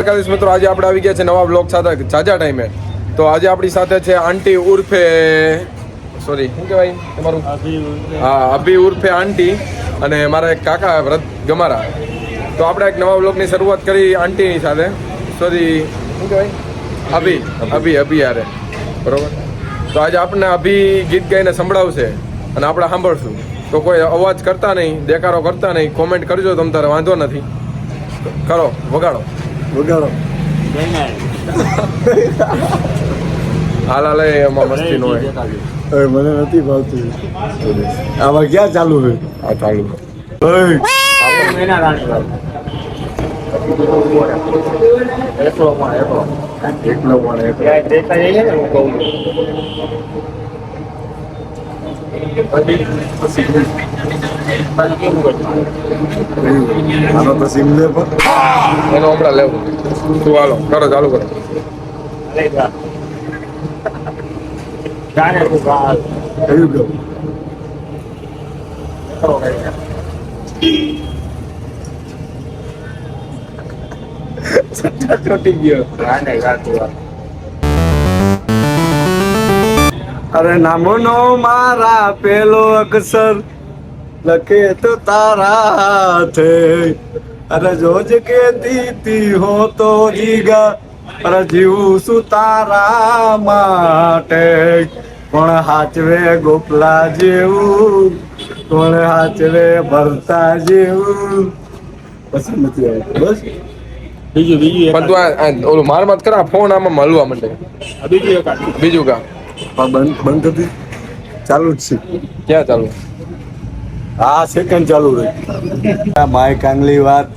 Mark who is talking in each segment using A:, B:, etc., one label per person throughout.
A: દ્વારકાધીશ મિત્રો. આજે આપણે આવી ગયા છે નવા બ્લોગ સાથે જાજા ટાઈમે તો આજે આપણી સાથે છે આંટી ઉર્ફે સોરી શું કહેવાય તમારું? હા અભી ઉર્ફે આંટી અને મારા એક કાકા વ્રત ગમારા. તો આપણે એક નવા બ્લોગની શરૂઆત કરી આંટીની સાથે. સોરી શું કહેવાય? અભી અભી અભી યારે. બરોબર? તો આજે આપણને અભી ગીત ગાઈને સંભળાવશે અને આપણે સાંભળશું. તો કોઈ અવાજ કરતા નહીં દેકારો કરતા નહીં કોમેન્ટ કરજો તમ તારે વાંધો નથી. કરો વગાડો.
B: વગાડો
A: હાલ હાલ એમાં મસ્તી નો હોય.
B: હવે મને નથી ભાવતી. આમાં ક્યાં ચાલુ છે?
A: આ ચાલુ
B: ઓય, એકલો પણ એકલો. આનો તો સિમ લે પણ
A: એનો હમણાં લેવું તું હાલો કરો ચાલુ કરો
B: કયું ગયું ચોટી ગયો અરે નામનો મારા પેલો અક્ષર લખે તો તારા હાથે. અરે જોજ કે દીતી હો તો જીગા અરે જીવું શું તારા માટે? કોણ હાચવે ગોપલા જેવું? કોણ હાચવે ભરતા જેવું? પસંદ નથી આવતું બસ.
C: બીજું બીજું
A: પણ તું આ- ઓલું માર મત કરા ફોન આમાં મળવા માંડે.
C: બીજું એક
A: બીજું કા?
B: બંધ બંધ હતી ચાલુ જ છે.
A: ક્યાં ચાલુ?
B: આ સેકન્ડ ચાલુ રહી. આ માય કાંગલી વાત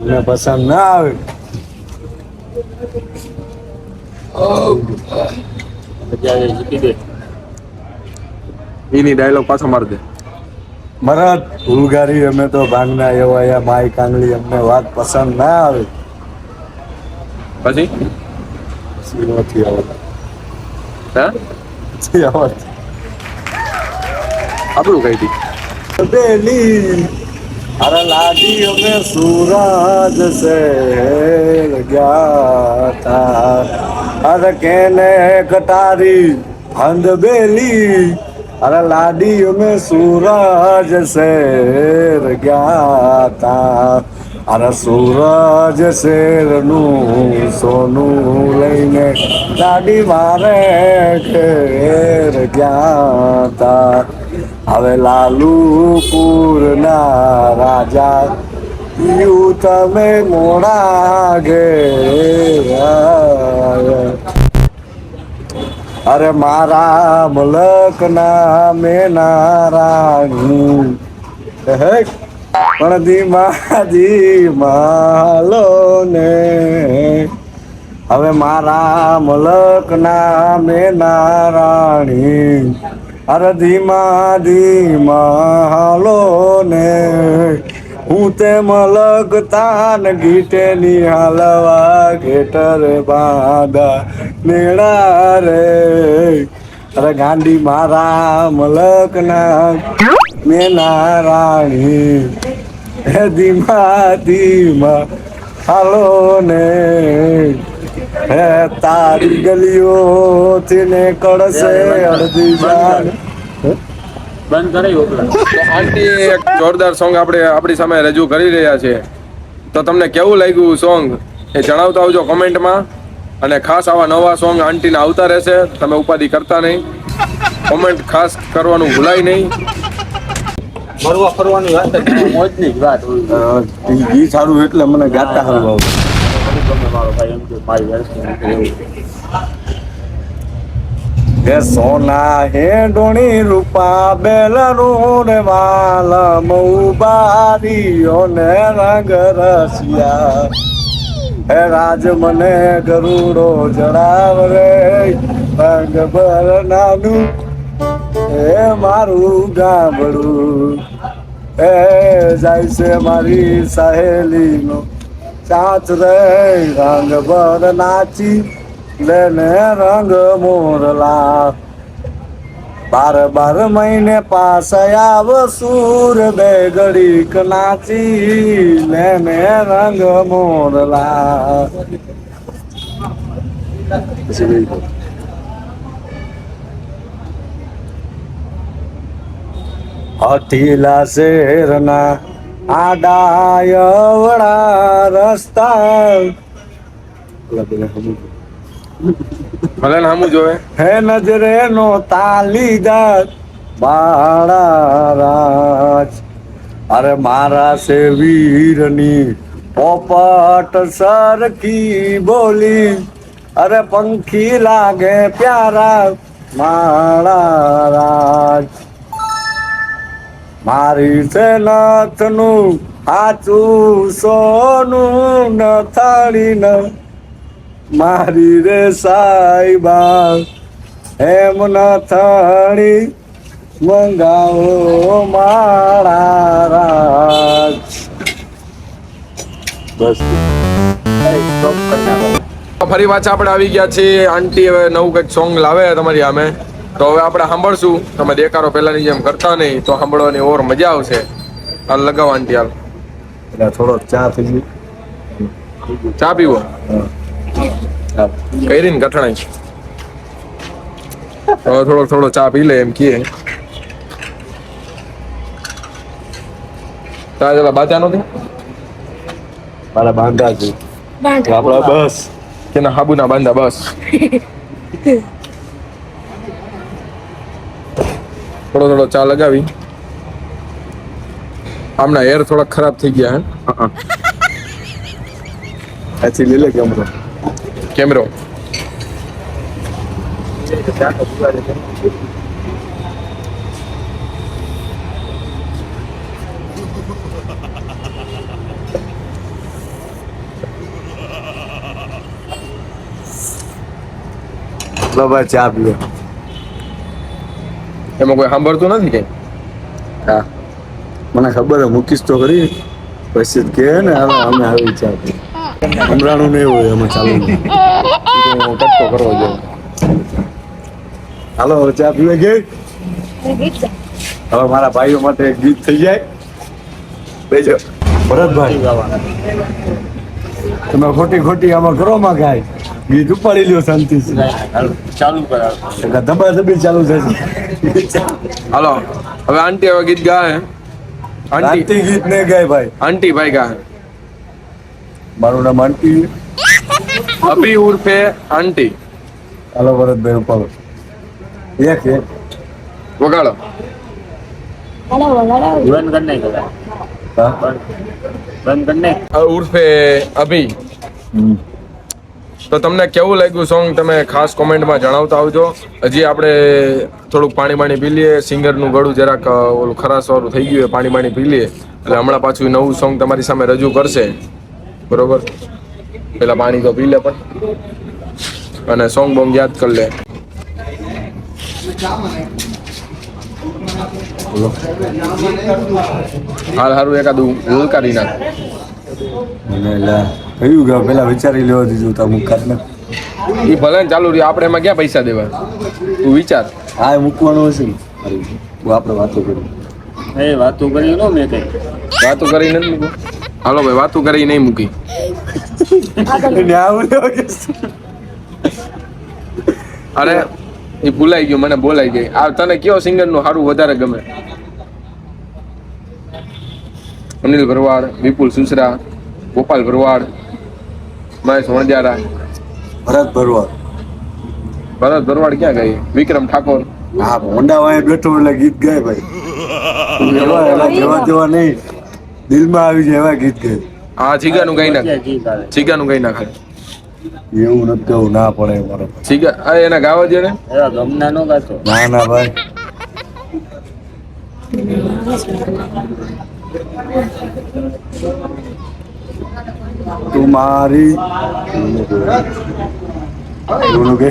B: મને પસંદ ના આવે.
A: એની ડાયલોગ પાછો માર દે.
B: મરદ ઉલગારી અમે તો ભાંગના એવા માય કાંગલી અમને વાત પસંદ ના આવે.
A: પછી?
B: પછી નથી આવતા.
A: હા?
B: નથી આવતા
A: આપણું કઈ દી
B: બેલી અરે લાડી અમે સૂરજ સે ગયા તા અરે કેને કટારી હંદ બેલી અરે લાડી અમે સુરાજ સે ગયા તા અરે સૂરજ શેરનું સોનું લઈને લાડી મારે ઘેર ગયા તા. હવે લાલુપુરના રાજા, યુ તમે મોડા ગયા અરે મારા મલક ના મેના રાણી. હે. પણ ધીમા ધીમા લો ને હવે મારા મલક ના મેના રાણી અરે ધીમા ધીમા હાલો ને હું તે મલક તાન ગીટે નિહાલવા ઘેટર બાંધા નેડા રે. અરે ગાંડી મારા મલક ના મેના રાણી હે ધીમા ધીમા હાલો ને હે તારી ગલીઓ થી ને કળશે અડધી જાન.
C: બંધ કરાવી ઓપલા
A: આંટી એક જોરદાર સોંગ આપણે આપણી સામે રજૂ કરી રહ્યા છે. તો તમને કેવું લાગ્યું સોંગ એ જણાવતા આવજો કોમેન્ટમાં. અને ખાસ આવા નવા સોંગ આંટીને આવતા રહેશે. તમે ઉપાધિ કરતા નહીં. કોમેન્ટ ખાસ કરવાનું ભૂલાય નહીં.
C: ફરવા ફરવાની વાત મોજની જ વાત
B: ઈ સારું એટલે મને ગાતા સારું આવે
C: ગમે મારો ભાઈ એમ કે મારી વર્ષની
B: સોના હે ડોણી રૂપા બેલરું ને માલમ મઉબારીઓ ને રંગ રસિયા. હે રાજ મને ગરુડો જડાવ રે રંગ ભરનાનું હે મારું ગામડું એ જાય છે મારી સહેલીનો ચાચ રે રંગ ભર નાચી, લેને રંગ મોરલા. બાર બાર મહિને પાસ આવ સૂર બે ઘડીક નાચી, લેને રંગ મોરલા. હઠીલા શેરના આડાયવડા રસ્તા.
A: ભલે હમુ જોવે.
B: હે નજરે નો તાલીદાર બાળા રાજ. અરે મારા સે વીરની પોપટ સરખી બોલી. અરે પંખી લાગે પ્યારા માળા રાજ. મારી છે નાથનું આચું સોનું નથાળી ન મારી રે સાઈબા, એમ નથાણી મંગાવો મારા રાજ. બસ.
A: ફરી પાછા આપણે આવી ગયા છીએ. આંટી હવે નવું કંઈક સોંગ લાવે તમારી સામે. તો હવે આપણે સાંભળશું. તમે દેખાડો પહેલાની જેમ કરતા નહીં તો સાંભળવાની ઓર મજા આવશે. હાલ લગાવવાની હાલ.
B: એટલે થોડો ચા થઈ ગઈ
A: ચા પીવો. કઈ ને કઠણાઈ હવે થોડો થોડો ચા પી લે એમ કીએ. તારે પેલા બાચા નથી
B: મારા બાંધા છે. આપણા બસ.
A: કે ના હાબુના બાંધા બસ. થોડો થોડો ચા લગાવી. આમના હેર થોડા ખરાબ થઈ ગયા
B: પછી લઈ લે કેમરો.
A: હે કેમેરો.
B: લો ભાઈ ચા પીવો
A: એમાં કોઈ સાંભળતું નથી કઈ
B: હા. મને ખબર મૂકીશ તો ખરી. પછી કે ને હવે અમે આવી ઈચ્છા હમણાંનું નહીં હોય અમે ચાલુ
A: કટકો કરવો જોઈએ.
B: હાલો, હવે ચા પીવે ગઈ? હવે મારા ભાઈઓ માટે એક ગીત થઈ જાય. બેજો. ભરતભાઈ, તમે ખોટી ખોટી આમાં કરો માં ગાય. ગીત ઉપાડી લ્યો શાંતિ
C: ચાલુ કરાવ
B: ધબા ધબી ચાલુ થશે
A: હાલો હવે આંટી હવે ગીત ગાય આંટી.
B: ગીત ને ગાય ભાઈ.
A: આંટી ભાઈ ગાય
B: મારું નામ આંટી.
A: અભી ઉર્ફે આંટી.
B: હાલો ભરતભાઈ ઉપાડો. એક એક.
A: વગાડો.
C: બંધ કરી નહીં કરાય
B: હા?
C: બંધ. કરી નહીં
A: અ, ઉર્ફે અભી. તો તમને કેવું લાગ્યું સોંગ? તમે ખાસ કોમેન્ટમાં જણાવતા આવજો. હજી આપણે થોડુંક પાણી પાણી પી લઈએ. સિંગરનું ગળું જરાક ઓલું ખરાશ વાળું થઈ ગયું પાણી પાણી પી લઈએ. એટલે હમણાં પાછું નવું સોંગ તમારી સામે રજૂ કરશે. બરોબર? પેલા પાણી તો પી લે પણ. અને સોંગ બોંગ યાદ કરી લે. હાલ હારું એકાદું, ઉલકારી નાખ.
B: કયું ગયો પેલા વિચારી લેવા દીધું તા મુકાત
A: એ ભલે ચાલુ રહ્યું આપણે એમાં ક્યાં પૈસા દેવા? તું વિચાર.
B: હા એ મૂકવાનું હશે ને. આપણે વાતો કરી.
C: એ વાતો કરી નો મેં કઈ.
A: વાતો કરી નથી મૂકું. હાલો ભાઈ વાતો કરી નહીં મૂકી? અરે એ ભૂલાઈ ગયું મને બોલાઈ ગઈ. આ તને કયો સિંગરનું સારું વધારે ગમે? અનિલ ભરવાડ વિપુલ સુસરા ગોપાલ ભરવાડ. મહેશ વણજારા
B: ભરત ભરવાડ.
A: ભરત ભરવાડ ક્યાં ગઈ? વિક્રમ ઠાકોર?
B: હા હોન્ડા વાય બેઠો એટલે ગીત ગાય ભાઈ. એવા એના જેવા જેવા નહીં. દિલમાં આવી જાય એવા ગીત ગાય.
A: હા ચીગાનું ગાઈ નાખે. ચીગાનું ગાઈ નાખે.
B: એવું નથી કેવું ના પડે મારે
A: ચીગા એના ગાવા દે ને.
C: ગમના નો ગાતો.
B: ના ના ભાઈ. તું મારી બોલું કે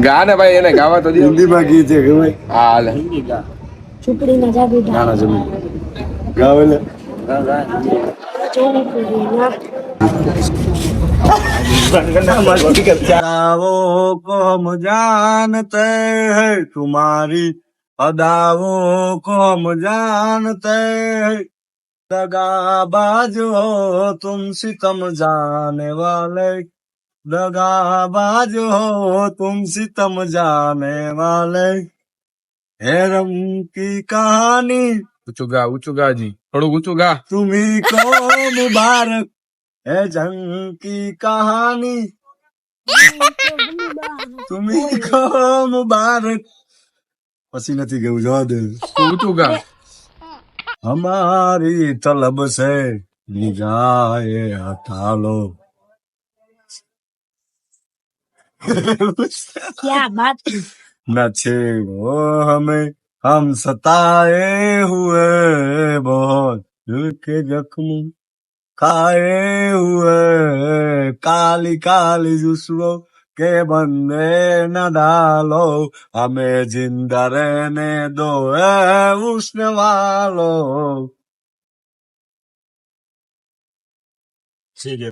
A: ગા ને ભાઈ એને ગાવા તો દે
B: હિન્દીમાં ગીત છે કે ભાઈ
A: હા હાલે
C: હિન્દી ગા
D: ઝૂંપડીના જાદુદાર
B: ના ના જમીન ગાવે લે
C: ગા ગા
D: ચોરી પૂરી ના
B: अदाओं को हम जानते દગા બાજો તુમસી તમ જાને વાલે દગા બાજો તુમસી તમ જાને વાલે હેરમ કી કહાની
A: ઊંચું ગા ઊંચું ગા જી થોડું ઊંચું ગા
B: તુમી કો મુબારક હે જંગ કી કહાની તુમી કો મુબારક પછી નથી ગયું જવા દે
A: ઊંચું ગા
B: हमारी तलब से निगाहे हटा लो
D: क्या बात
B: न छेड़ो हमें हम सताए हुए बहुत दिल के जख्म खाए हुए काली काली जुस्सों के बंदे न डालो हमें जिंदा रहने दो है उष्ण वालो ठीक है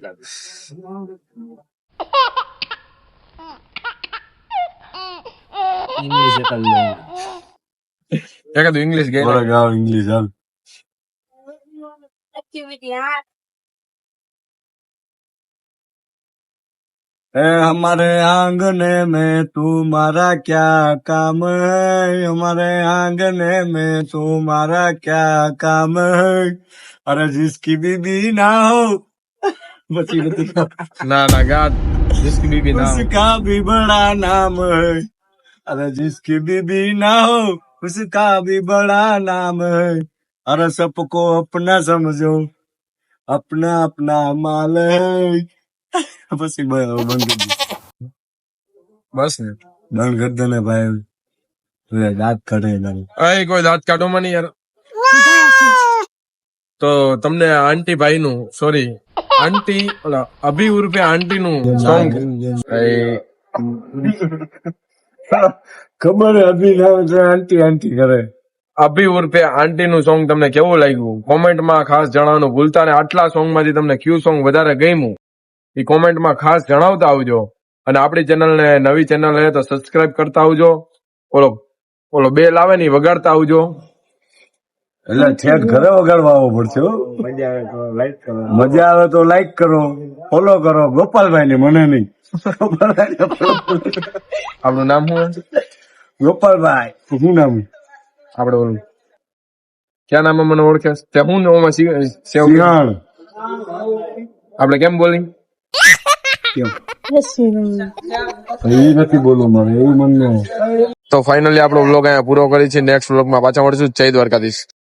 A: એકાદું ઇંગ્લિશ ગઈ
B: बोला गाओ इंग्लिश
D: है
B: हमारे आंगने में तुम्हारा क्या काम है? हमारे आंगने में तुम्हारा क्या काम है? अरे जिसकी बीबी ना हो।
A: ना ना गाद जिसकी बीबी ना
B: उसका भी बड़ा नाम है। अरे जिसकी बीबी ना हो उसका भी बड़ा नाम है। अरे सबको अपना समझो। अपना अपना माल है। પછી બંધ
A: બસ ને.
B: દંડ કરી ને ભાઈ. દાંત કાઢે
A: અરે કોઈ દાંત કાઢો માં યાર. તો તમને આંટી ભાઈ નું સોરી આંટી અભિ અભી ઉર્ફે આંટી નું સોંગ
B: ખબર અભી આંટી આંટી કરે.
A: અભિ ઉર્ફે આંટી નું સોંગ તમને કેવું લાગ્યું? કોમેન્ટમાં ખાસ જણાવવાનું ભૂલતા ને આટલા સોંગમાંથી તમને ક્યુ સોંગ વધારે ગમ્યું? એ કોમેન્ટમાં ખાસ જણાવતા આવજો. અને આપણી ચેનલ ને નવી ચેનલ હે તો સબસ્ક્રાઇબ કરતા આવજો. ઓલો ઓલો બેલ આવે ને વગાડતા આવજો.
B: એટલે ઠેઠ ઘરે વગાડવા આવવો પડશે મજા આવે તો લાઈક કરો. ફોલો કરો ગોપાલભાઈ ને મને નહીં.
A: આપણું નામ શું
B: ગોપાલભાઈ. શું નામ
A: આપણે ઓલું ક્યાં નામે મને ઓળખે? ત્યાં હું
B: સિંહાણ.
A: આપણે કેમ બોલી? તો ફાઇનલી આપણો બ્લોગ અહીંયા પૂરો કરી છે નેક્સ્ટ બ્લોગમાં પાછા મળશું. જય દ્વારકાધીશ.